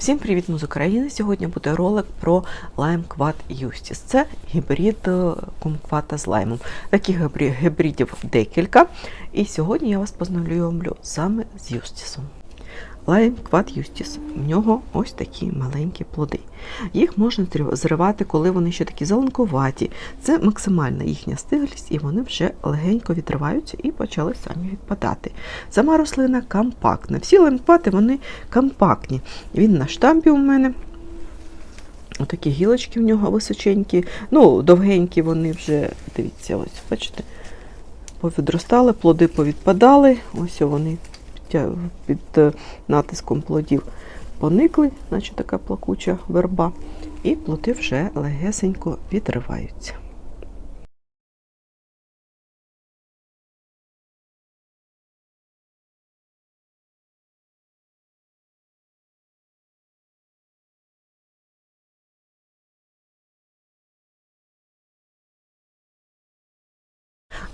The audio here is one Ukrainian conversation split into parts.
Всім привіт з України! Сьогодні буде ролик про лайм квад Юстіс. Це гібрид е, кумквата з лаймом. Таких гібридів декілька. І сьогодні я вас познайомлю саме з Юстісом. Лайм квад Юстіс. В нього ось такі маленькі плоди. Їх можна зривати, коли вони ще такі зеленкуваті. Це максимальна їхня стиглість, і вони вже легенько відриваються і почали самі відпадати. Сама рослина компактна. Всі лаймквати вони компактні. Він на штампі у мене. Отакі гілочки в нього височенькі. Ну, довгенькі вони вже, дивіться, ось, бачите, повідростали, плоди повідпадали. Ось вони під е, натиском плодів поникли, наче така плакуча верба, і плоди вже легесенько відриваються.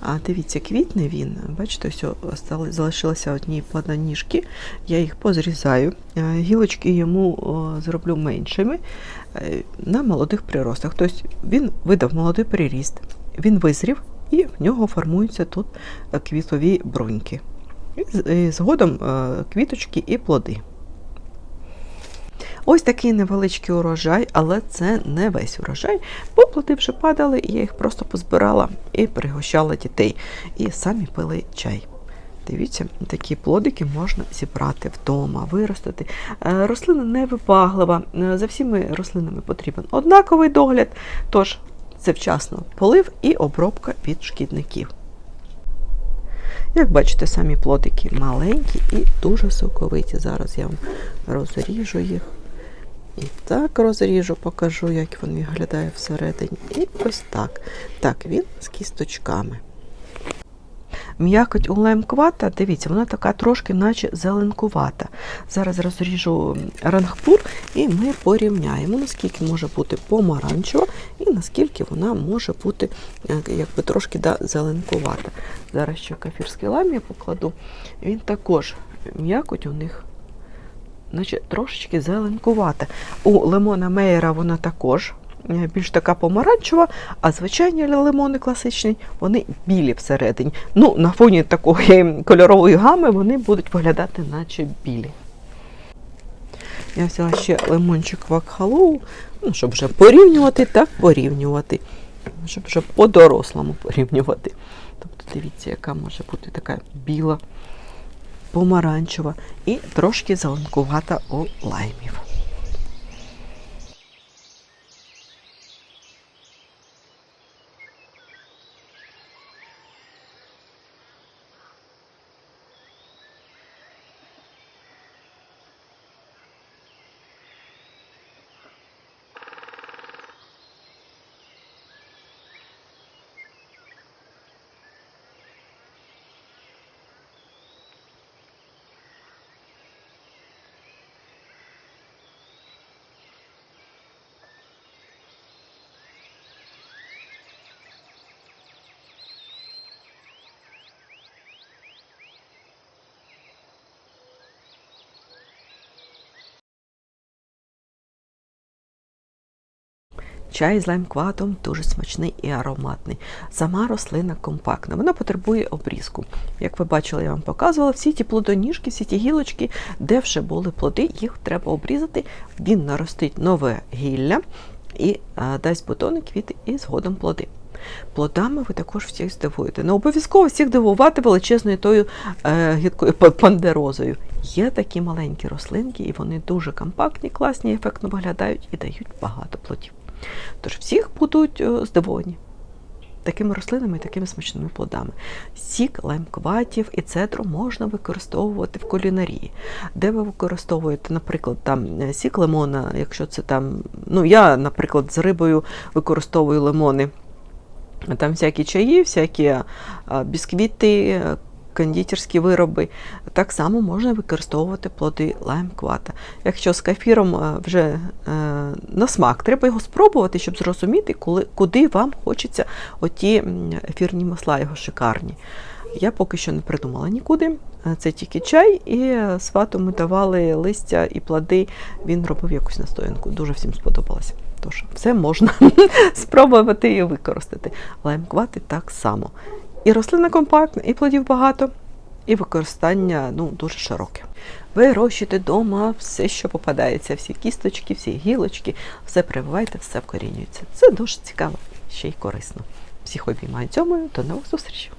А дивіться, квітне він, бачите, ось залишилися одні плодоніжки, я їх позрізаю. Е, Гілочки йому зроблю меншими е, на молодих приростах. Тобто він видав молодий приріст, він визрів і в нього формуються тут е, квітові бруньки. І згодом квіточки і плоди. Ось такий невеличкий урожай, але це не весь урожай, бо плоди вже падали, і я їх просто позбирала і пригощала дітей. І самі пили чай. Дивіться, такі плодики можна зібрати вдома, виростити. Е, Рослина не вибаглива. Е, За всіми рослинами потрібен однаковий догляд, тож це вчасно полив і обробка від шкідників. Як бачите, самі плодики маленькі і дуже соковиті. Зараз я вам розріжу їх. І так розріжу, покажу, як він виглядає всередині. І ось так. Так, він з кісточками. М'якоть у лаймквата, дивіться, вона така трошки, наче зеленкувата. Зараз розріжу рангпур і ми порівняємо, наскільки може бути помаранчева і наскільки вона може бути е, якби трошки да, зеленкувата. Зараз ще кафірський лайм я покладу. Він також м'якоть у них наче трошечки зеленкувата. У лимона Мейера вона також е, більш така помаранчева, а звичайні лимони класичні, вони білі всередині. Ну, на фоні такої кольорової гами вони будуть виглядати наче білі. Я взяла ще лимончик вакхалоу, ну, щоб вже порівнювати, так порівнювати. Щоб вже по-дорослому порівнювати. Тобто дивіться, яка може бути така біла помаранчева і трошки зеленкувата у лаймів. Чай з лаймкватом дуже смачний і ароматний. Сама рослина компактна, вона потребує обрізку. Як ви бачили, я вам показувала, всі ті плодоніжки, всі ті гілочки, де вже були плоди, їх треба обрізати. Він наростить нове гілля і а, дасть бутони, квіти і згодом плоди. Плодами ви також всіх здивуєте. Не обов'язково всіх дивувати величезною тою е, гідкою пандерозою. Є такі маленькі рослинки, і вони дуже компактні, класні, ефектно виглядають і дають багато плодів. Тож всіх будуть е, здивовані такими рослинами і такими смачними плодами. Сік лаймкватів і цедру можна використовувати в кулінарії. Де ви використовуєте, наприклад, там е, сік лимона, якщо це там, ну я, наприклад, з рибою використовую лимони. Там всякі чаї, всякі бісквіти, е, кондитерські вироби. Так само можна використовувати плоди лаймквата. Якщо з кефіром е, вже е, на смак, треба його спробувати, щоб зрозуміти, коли, куди вам хочеться оті ефірні масла його шикарні. Я поки що не придумала нікуди. Е, Це тільки чай, і свату ми давали листя і плоди. Він робив якусь настоянку. Дуже всім сподобалося. Тож все можна спробувати і використати. Лаймквати так само. І рослина компактна, і плодів багато, і використання ну, дуже широке. Вирощуйте вдома все, що попадається, всі кісточки, всі гілочки, все прививайте, все вкорінюється. Це дуже цікаво, ще й корисно. Всіх обіймаю цьому, до нових зустрічей!